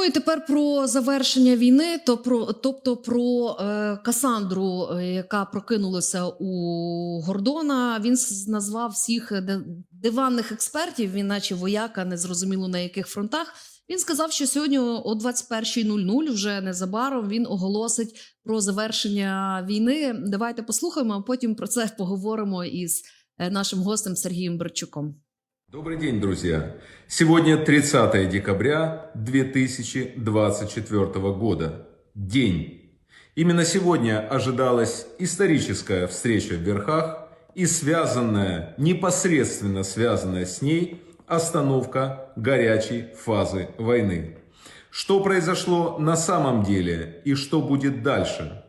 Ну і тепер про завершення війни, то про тобто про е, Касандру, е, яка прокинулася у Гордона. Він назвав всіх е, диванних експертів. Він, наче вояка, незрозуміло на яких фронтах. Він сказав, що сьогодні о 21.00, вже незабаром, він оголосить про завершення війни. Давайте послухаємо, а потім про це поговоримо із е, нашим гостем Сергієм Берчуком. Добрый день, друзья! Сегодня 30 декабря 2024 года. День. Именно сегодня ожидалась историческая встреча в Верхах и связанная, непосредственно связанная с ней остановка горячей фазы войны. Что произошло на самом деле и что будет дальше?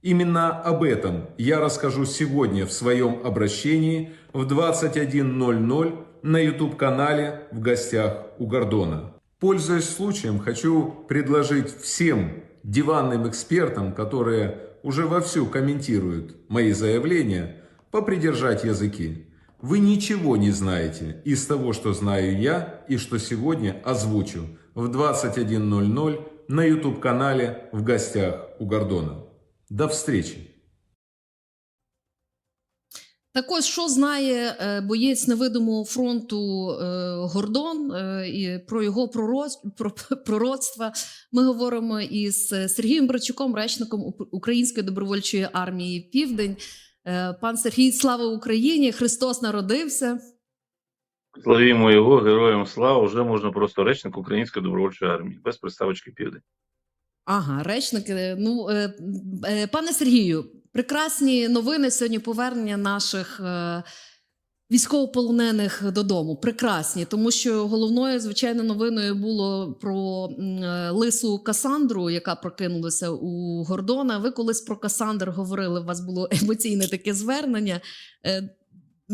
Именно об этом я расскажу сегодня в своем обращении в 21.00 на YouTube-канале «В гостях у Гордона». Пользуясь случаем, хочу предложить всем диванным экспертам, которые уже вовсю комментируют мои заявления, попридержать языки. Вы ничего не знаете из того, что знаю я и что сегодня озвучу в 21.00 на YouTube-канале «В гостях у Гордона». До встречи! Так ось, що знає е, боєць невидимого фронту е, Гордон е, і про його пророцтва. Ми говоримо із Сергієм Брачуком, речником Української добровольчої армії Південь. Пан Сергій, слава Україні! Христос народився. Славімо його, героям слава, вже можна просто речник Української добровольчої армії, без приставочки південь. Ага, речник. е, Ну, е, е, пане Сергію, прекрасні новини сьогодні повернення наших е, військовополонених додому. Прекрасні, тому що головною, звичайно, новиною було про лису Касандру, яка прокинулася у Гордона. Ви колись про Касандр говорили, у вас було емоційне таке звернення.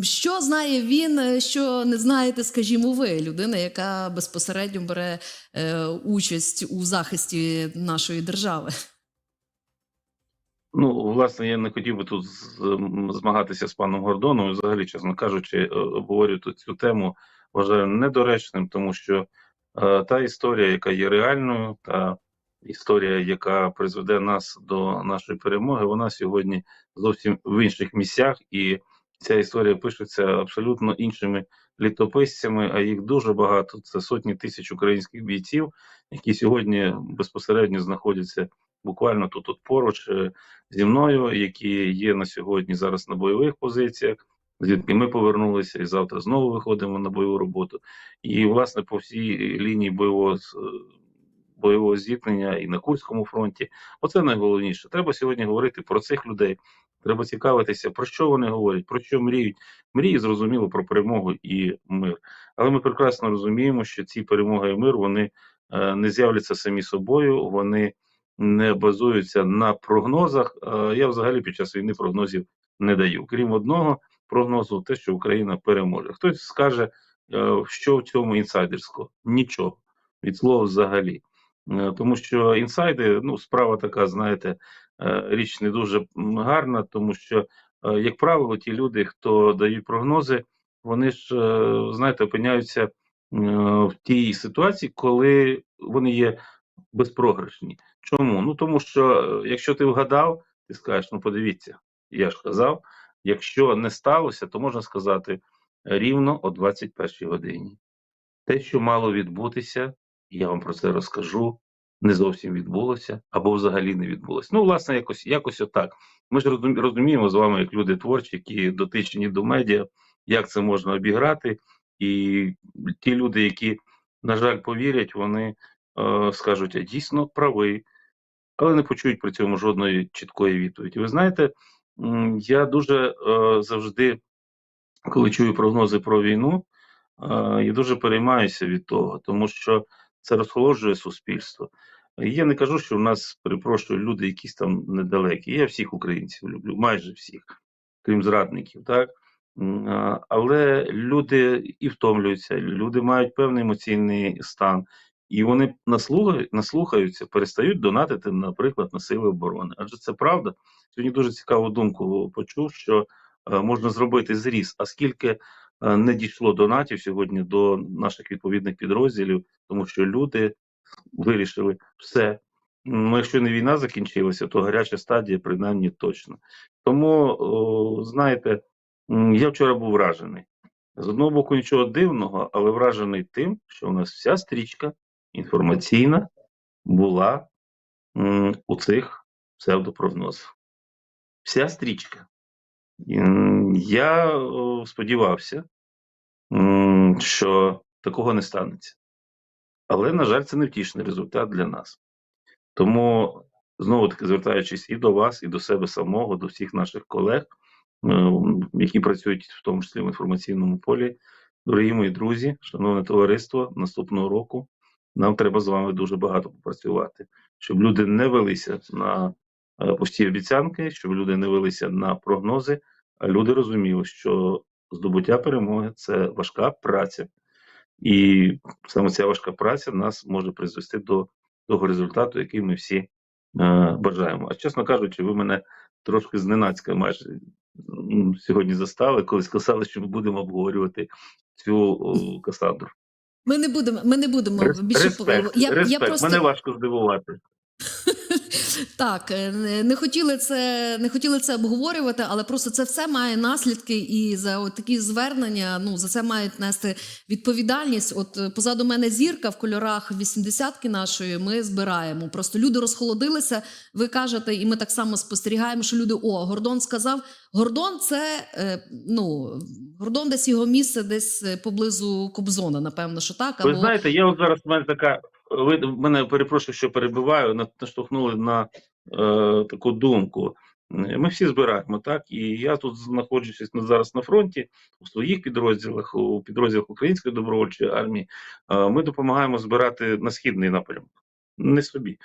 Що знає він, е, що не знаєте, скажімо, ви, людина, яка безпосередньо бере е, участь у захисті нашої держави. Ну, власне, я не хотів би тут змагатися з паном Гордоном. Взагалі, чесно кажучи, е, обговорювати цю тему вважаю недоречним, тому що е, та історія, яка є реальною, та історія, яка призведе нас до нашої перемоги, вона сьогодні зовсім в інших місцях, і ця історія пишеться абсолютно іншими літописцями, а їх дуже багато. Це сотні тисяч українських бійців, які сьогодні безпосередньо знаходяться буквально тут, тут поруч е, зі мною, які є на сьогодні зараз на бойових позиціях, звідки ми повернулися, і завтра знову виходимо на бойову роботу. І, власне, по всій лінії бойового бойового зіткнення і на Курському фронті. Оце найголовніше. Треба сьогодні говорити про цих людей. Треба цікавитися, про що вони говорять, про що мріють. Мрії зрозуміло про перемогу і мир. Але ми прекрасно розуміємо, що ці перемоги і мир вони е, не з'являться самі собою. Вони не базуються на прогнозах. Е, Я взагалі під час війни прогнозів не даю. Крім одного прогнозу, те, що Україна переможе. Хтось скаже, е, що в цьому інсайдерського? Нічого від слова взагалі. Тому що інсайди, ну, справа така, знаєте, річ не дуже гарна, тому що, е, як правило, ті люди, хто дають прогнози, вони ж, е, знаєте, опиняються е, в тій ситуації, коли вони є безпрограшні. Чому? Ну тому що е, якщо ти вгадав, ти скажеш, ну подивіться, я ж казав, якщо не сталося, то можна сказати рівно о 21 годині. Те, що мало відбутися, я вам про це розкажу, не зовсім відбулося або взагалі не відбулося. Ну, власне, якось якось отак. Ми ж розуміємо з вами, як люди творчі, які дотичні до медіа, як це можна обіграти. І ті люди, які, на жаль, повірять, вони е, скажуть, а дійсно правий, але не почують при цьому жодної чіткої відповіді. Ви знаєте, я дуже е, завжди, коли чую прогнози про війну, е, я дуже переймаюся від того, тому що це розхолоджує суспільство. Я не кажу, що в нас, перепрошую, люди якісь там недалекі. Я всіх українців люблю, майже всіх, крім зрадників, так? Але люди і втомлюються, люди мають певний емоційний стан, і вони наслухають, наслухаються, перестають донатити, наприклад, на сили оборони. Адже це правда. Сьогодні дуже цікаву думку почув, що е, можна зробити зріз. А скільки не дійшло донатів сьогодні до наших відповідних підрозділів, тому що люди вирішили все. Ну, якщо не війна закінчилася, то гаряча стадія принаймні точно. Тому, знаєте, я вчора був вражений. З одного боку, нічого дивного, але вражений тим, що у нас вся стрічка інформаційна була у цих псевдопрогнозах. Вся стрічка. Я сподівався, що такого не станеться. Але, на жаль, це не втішний результат для нас. Тому, знову таки, звертаючись і до вас, і до себе самого, до всіх наших колег, е, які працюють в тому числі в інформаційному полі, дорогі мої друзі, шановне товариство, наступного року нам треба з вами дуже багато попрацювати, щоб люди не велися на е, пусті обіцянки, щоб люди не велися на прогнози, а люди розуміли, що здобуття перемоги це важка праця. І саме ця важка праця нас може призвести до того результату, який ми всі е, бажаємо. А чесно кажучи, ви мене трошки зненацька майже сьогодні застали, коли сказали, що ми будемо обговорювати цю Касандру. Ми не будемо. Ми не будемо більше респект, я, респект. я просто Мене важко здивувати. Так, е, не- хотіли це, не хотіли це обговорювати, але просто це все має наслідки, і за от такі звернення ну за це мають нести відповідальність. От е, позаду мене зірка в кольорах 80-ки нашої. Ми збираємо. Просто люди розхолодилися. Ви кажете, і ми так само спостерігаємо, що люди о, Гордон сказав. Гордон це е, ну Гордон, десь його місце, десь поблизу Кобзона. Напевно, що так. Ви знаєте, я от зараз в мене така. Ви мене перепрошую, що перебиваю, наштовхнули на е, таку думку. Ми всі збираємо, так? І я тут знаходжусь на- зараз на фронті у своїх підрозділах, у підрозділах Української добровольчої армії. Е, ми допомагаємо збирати на східний напрямок, не собі. Е,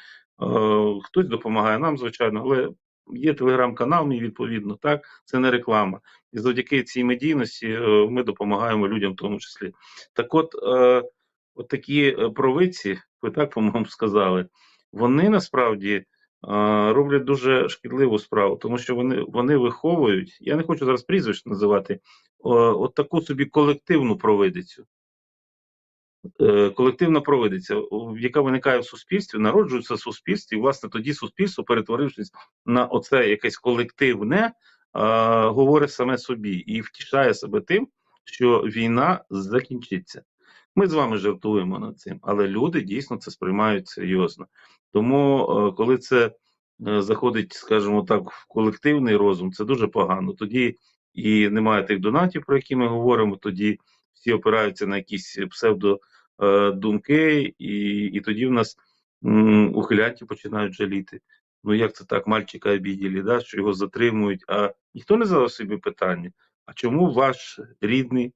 хтось допомагає нам, звичайно, але є телеграм-канал, мій відповідно, так, це не реклама. І завдяки цій медійності е, ми допомагаємо людям в тому числі. Так от, от такі провидці, ви так, по-моєму, сказали, вони насправді роблять дуже шкідливу справу, тому що вони, вони виховують, я не хочу зараз прізвищ називати, от таку собі колективну провидицю. Е, Колективна провидиця, яка виникає в суспільстві, народжується в суспільстві, і, власне, тоді суспільство, перетворившись на оце якесь колективне, говорить саме собі і втішає себе тим, що війна закінчиться. Ми з вами жартуємо над цим, але люди дійсно це сприймають серйозно. Тому, е, коли це е, заходить, скажімо так, в колективний розум, це дуже погано. Тоді і немає тих донатів, про які ми говоримо. Тоді всі опираються на якісь псевдо е, і, і тоді в нас ухилянті починають жаліти. Ну як це так, мальчика обіділи, да, що його затримують, а ніхто не задав собі питання, а чому ваш рідний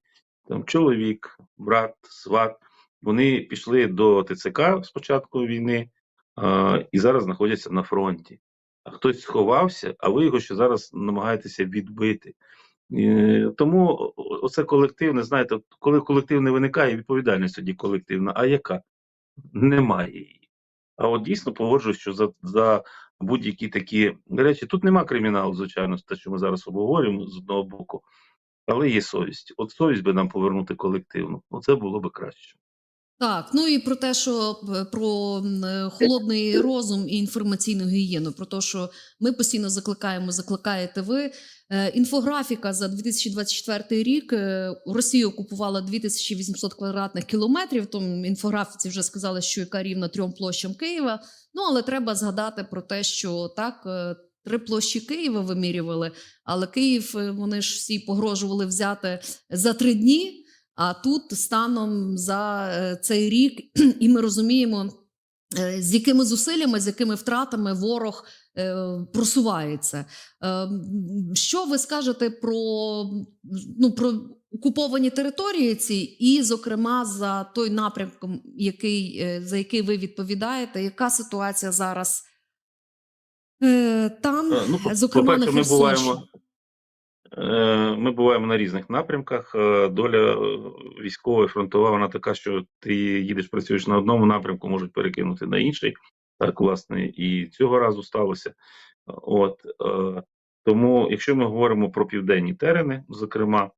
там, чоловік, брат, сват, вони пішли до ТЦК з початку війни а, і зараз знаходяться на фронті. А хтось сховався, а ви його ще зараз намагаєтеся відбити. Е, Тому оце колективне, знаєте, коли колектив не виникає, відповідальність тоді колективна. А яка? Немає її. А от дійсно погоджуюсь, що за, за будь-які такі речі, тут нема криміналу, звичайно, те, що ми зараз обговорюємо з одного боку, але є совість. От совість би нам повернути колективну. Оце було би краще. Так, ну і про те, що е, про е, холодний розум і інформаційну гігієну, про те, що ми постійно закликаємо, закликаєте ви. Е, Інфографіка за 2024 рік Росія окупувала 2800 квадратних кілометрів. Тому інфографіці вже сказали, що яка рівна трьом площам Києва. Ну але треба згадати про те, що так. Три площі Києва вимірювали, але Київ е, вони ж всі погрожували взяти за три дні. А тут станом за е, цей рік, і ми розуміємо, е, з якими зусиллями, з якими втратами ворог просувається. Що ви скажете про, ну, про окуповані території ці, і, зокрема, за той напрямком, який, за який ви відповідаєте, яка ситуація зараз там, Е, Ну, зокрема, по-перше, ми буваємо, е, ми буваємо на різних напрямках. Е, Доля е, військова і фронтова, вона така, що ти їдеш, працюєш на одному напрямку, можуть перекинути на інший. Так, власне, і цього разу сталося. От, е, тому, якщо ми говоримо про південні терени, зокрема,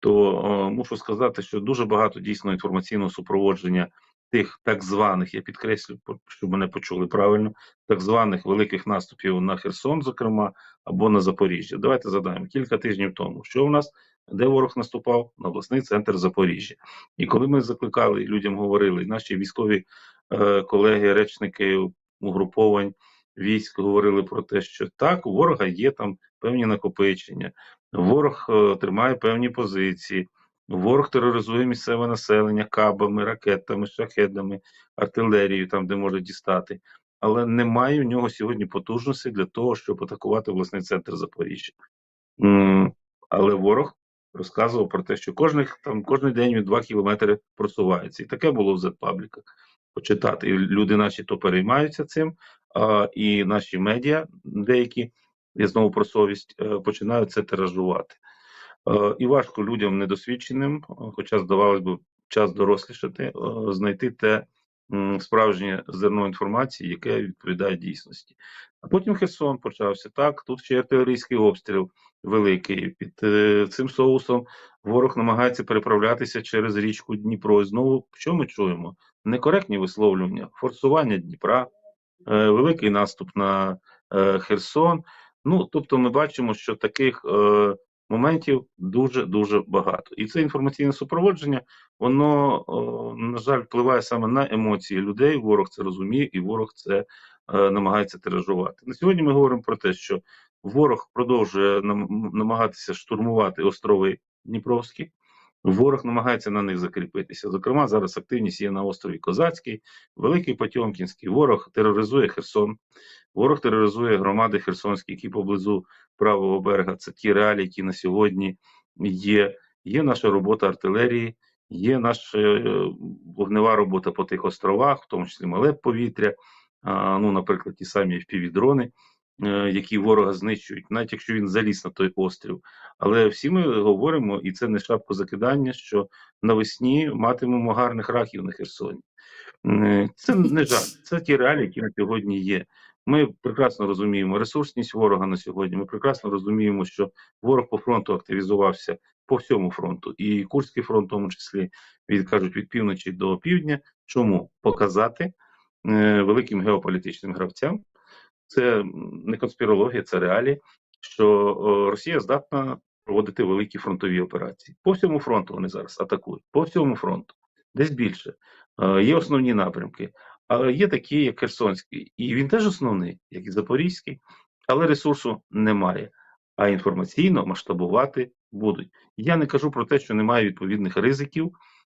то е, мушу сказати, що дуже багато дійсно інформаційного супроводження тих так званих, я підкреслю, щоб мене почули правильно, так званих великих наступів на Херсон, зокрема, або на Запоріжжя. Давайте задаємо кілька тижнів тому, що у нас, де ворог наступав на обласний центр Запоріжжя. І коли ми закликали людям говорили, і наші військові е, колеги, речники угруповань військ говорили про те, що так, у ворога є там певні накопичення, ворог е, тримає певні позиції. Ворог тероризує місцеве населення кабами, ракетами, шахедами, артилерією, там де може дістати. Але немає в нього сьогодні потужності для того, щоб атакувати власний центр Запоріжжя. Але ворог розказував про те, що кожних там кожен день він 2 кілометри просувається. І таке було в зетпабліках. Почитати. І люди наші то переймаються цим, а, і наші медіа, деякі, я знову про совість, е, починають це тиражувати. Е, І важко людям недосвідченим, е, хоча здавалось би, час дорослішати, е, знайти те справжнє зерно інформації, яке відповідає дійсності. А потім Херсон почався. Так, тут ще артилерійський обстріл великий. Під цим соусом ворог намагається переправлятися через річку Дніпро. І знову що ми чуємо? Некоректні висловлювання, форсування Дніпра, великий наступ на Херсон. Ну, тобто, ми бачимо, що таких моментів дуже дуже багато. І це інформаційне супроводження, воно, на жаль, впливає саме на емоції людей. Ворог це розуміє, і ворог це е, намагається тиражувати. На сьогодні ми говоримо про те, що ворог продовжує нам, намагатися штурмувати острови Дніпровські. Ворог намагається на них закріпитися. Зокрема, зараз активність є на острові Козацький, Великий Потьомкінський. Ворог тероризує Херсон. Ворог тероризує громади Херсонські, які поблизу правого берега. Це ті реалії, які на сьогодні є. Є наша робота артилерії, є наша е, вогнева робота по тих островах, в тому числі мале повітря. Ну, наприклад, ті самі впівдрони, е, які ворога знищують, навіть якщо він заліз на той острів. Але всі ми говоримо, і це не шапко закидання, що навесні матимемо гарних раків на Херсоні. Е, Це не жаль, це ті реалії, які на сьогодні є. Ми прекрасно розуміємо ресурсність ворога на сьогодні. Ми прекрасно розуміємо, що ворог по фронту активізувався по всьому фронту, і Курський фронт, в тому числі, від кажуть від півночі до півдня. Чому показати е, великим геополітичним гравцям? Це не конспірологія, це реалії, що о, Росія здатна проводити великі фронтові операції. По всьому фронту вони зараз атакують. По всьому фронту, десь більше. Е, Є основні напрямки. Але є такі, як Херсонський, і він теж основний, як і Запорізький, але ресурсу немає. А інформаційно масштабувати будуть. Я не кажу про те, що немає відповідних ризиків,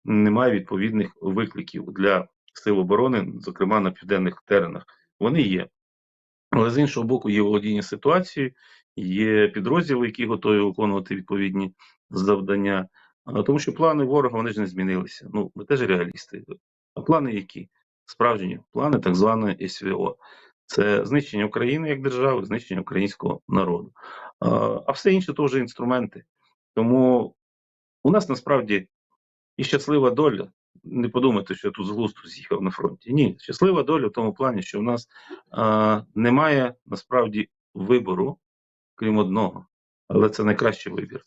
немає відповідних викликів для сил оборони, зокрема на південних теренах. Вони є. Але з іншого боку, є володіння ситуацією, є підрозділи, які готові виконувати відповідні завдання. Тому що плани ворога вони ж не змінилися. Ну, ми теж реалісти. А плани які? Справжні плани так званої СВО. Це знищення України як держави, знищення українського народу. А, все інше то вже інструменти. Тому у нас насправді і щаслива доля. Не подумайте, що я тут з глузду з'їхав на фронті. Ні, щаслива доля в тому плані, що в нас а, немає насправді вибору, крім одного, але це найкращий вибір.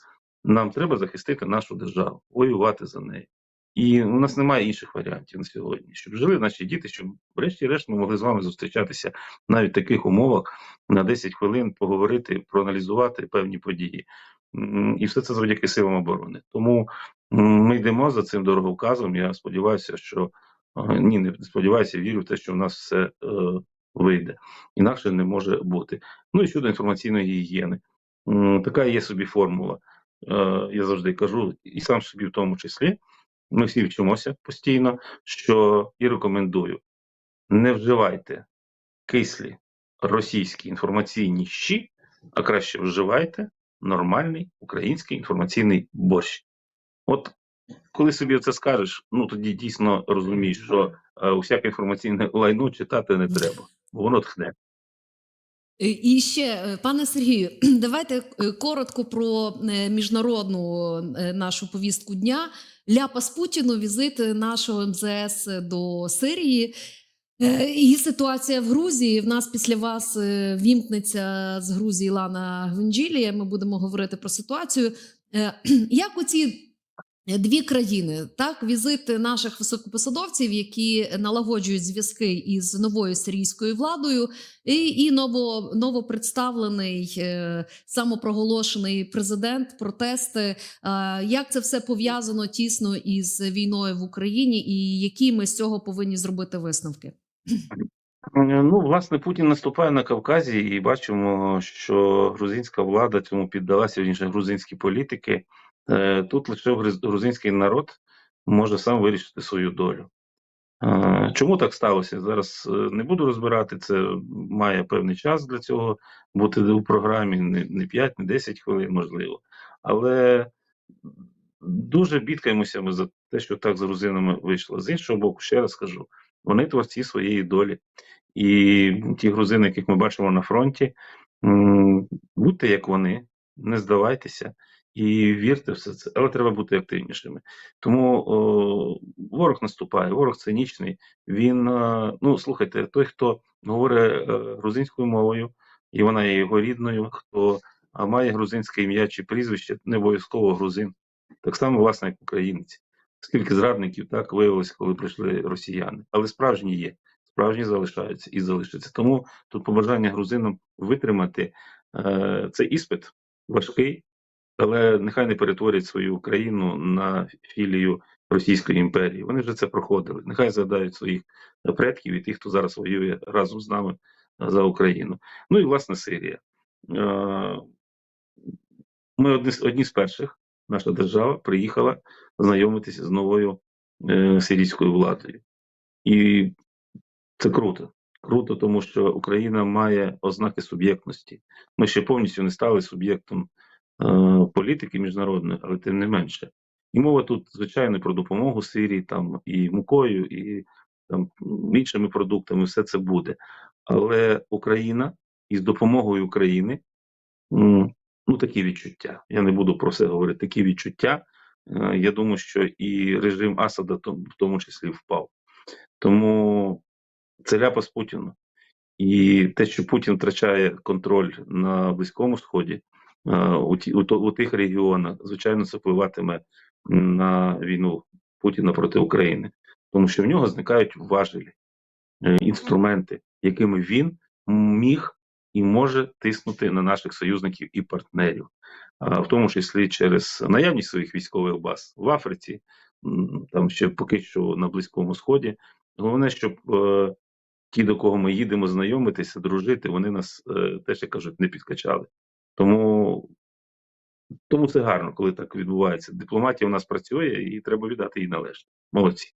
Нам треба захистити нашу державу, воювати за неї. І у нас немає інших варіантів на сьогодні, щоб жили наші діти, щоб, врешті-решт, ми могли з вами зустрічатися навіть в таких умовах на 10 хвилин, поговорити, проаналізувати певні події. І все це завдяки силам оборони. Тому ми йдемо за цим дороговказом. Я сподіваюся, що ні, не сподіваюся, вірю в те, що в нас все е, вийде. Інакше не може бути. Ну і щодо інформаційної гігієни. Така є собі формула. Е, Я завжди кажу, і сам собі в тому числі. Ми всі вчимося постійно, що і рекомендую: не вживайте кислі російські інформаційні щі, а краще вживайте нормальний український інформаційний борщ. От коли собі це скажеш, ну тоді дійсно розумієш, що е, усяке інформаційне лайно читати не треба, бо воно тхне. Е, І ще, е, пане Сергію, давайте е, коротко про міжнародну нашу повістку дня. Ляпас Путіну, візит нашого МЗС до Сирії. І ситуація в Грузії. В нас після вас вімкнеться з Грузії Лана Гвинджілія. Ми будемо говорити про ситуацію. Як оці Дві країни так візити наших високопосадовців, які налагоджують зв'язки із новою сирійською владою, і, і ново, новопредставлений е, самопроголошений президент, протести. Е, як це все пов'язано тісно із війною в Україні, і які ми з цього повинні зробити висновки? Е, Ну, власне, Путін наступає на Кавказі, і бачимо, що грузинська влада цьому піддалася, вірніше, грузинські політики. Е, Тут лише грузинський народ може сам вирішити свою долю. Е, Чому так сталося? Зараз е, не буду розбирати. Це має певний час для цього бути у програмі, не, не 5, не 10 хвилин, можливо. Але дуже бідкаємося ми за те, що так з грузинами вийшло. З іншого боку, ще раз скажу, вони творці своєї долі. І ті грузини, яких ми бачимо на фронті, будьте як вони, не здавайтеся і вірте в все це, але треба бути активнішими. Тому о, ворог наступає, ворог цинічний. Він, е, ну слухайте, той, хто говорить е, грузинською мовою, і вона є його рідною, хто має грузинське ім'я чи прізвище, не обов'язково грузин. Так само, власне, як українець. Скільки зрадників так виявилося, коли прийшли росіяни, але справжні є справжні залишаються і залишаться. Тому тут побажання грузинам витримати е, цей іспит важкий, але нехай не перетворять свою країну на філію Російської імперії. Вони вже це проходили. Нехай згадають своїх предків і тих, хто зараз воює разом з нами за Україну. Ну і власне Сирія. Е, ми одні, одні з перших, наша держава приїхала знайомитися з новою е, сирійською владою. І це круто. Круто, тому що Україна має ознаки суб'єктності. Ми ще повністю не стали суб'єктом е, політики міжнародної, але тим не менше. І мова тут, звичайно, про допомогу Сирії, там і мукою, і там іншими продуктами, все це буде. Але Україна із допомогою України, ну такі відчуття. Я не буду про все говорити. Такі відчуття. Е, я думаю, що і режим Асада в тому числі впав. Тому це ляпас Путіну. І те, що Путін втрачає контроль на Близькому Сході, е, у, ті, у, у тих регіонах, звичайно, це впливатиме на війну Путіна проти України, тому що в нього зникають важелі, е, інструменти, якими він міг і може тиснути на наших союзників і партнерів, а в тому числі через наявність своїх військових баз в Африці, там ще поки що на Близькому Сході. Головне, щоб е, ті, до кого ми їдемо знайомитися, дружити, вони нас е, теж, як кажуть, не підкачали. Тому, тому це гарно, коли так відбувається. Дипломатія у нас працює і треба віддати їй належне. Молодці.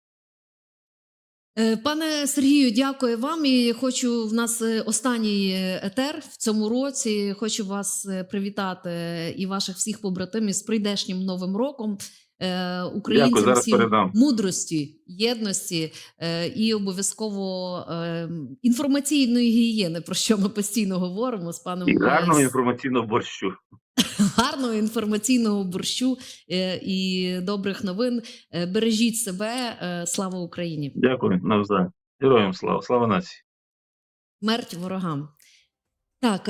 Е, Пане Сергію, дякую вам. І хочу в нас е, останній етер в цьому році. Хочу вас е, привітати і ваших всіх побратимів з прийдешнім новим роком. Е, Українцям Дякую, всім мудрості, єдності е, і обов'язково е, інформаційної гігієни, про що ми постійно говоримо з паном І гарного інформаційного борщу. гарного інформаційного борщу і добрих новин. Бережіть себе. Слава Україні! Дякую, навзаєм. Героям слава, слава нації. Смерть ворогам. Так,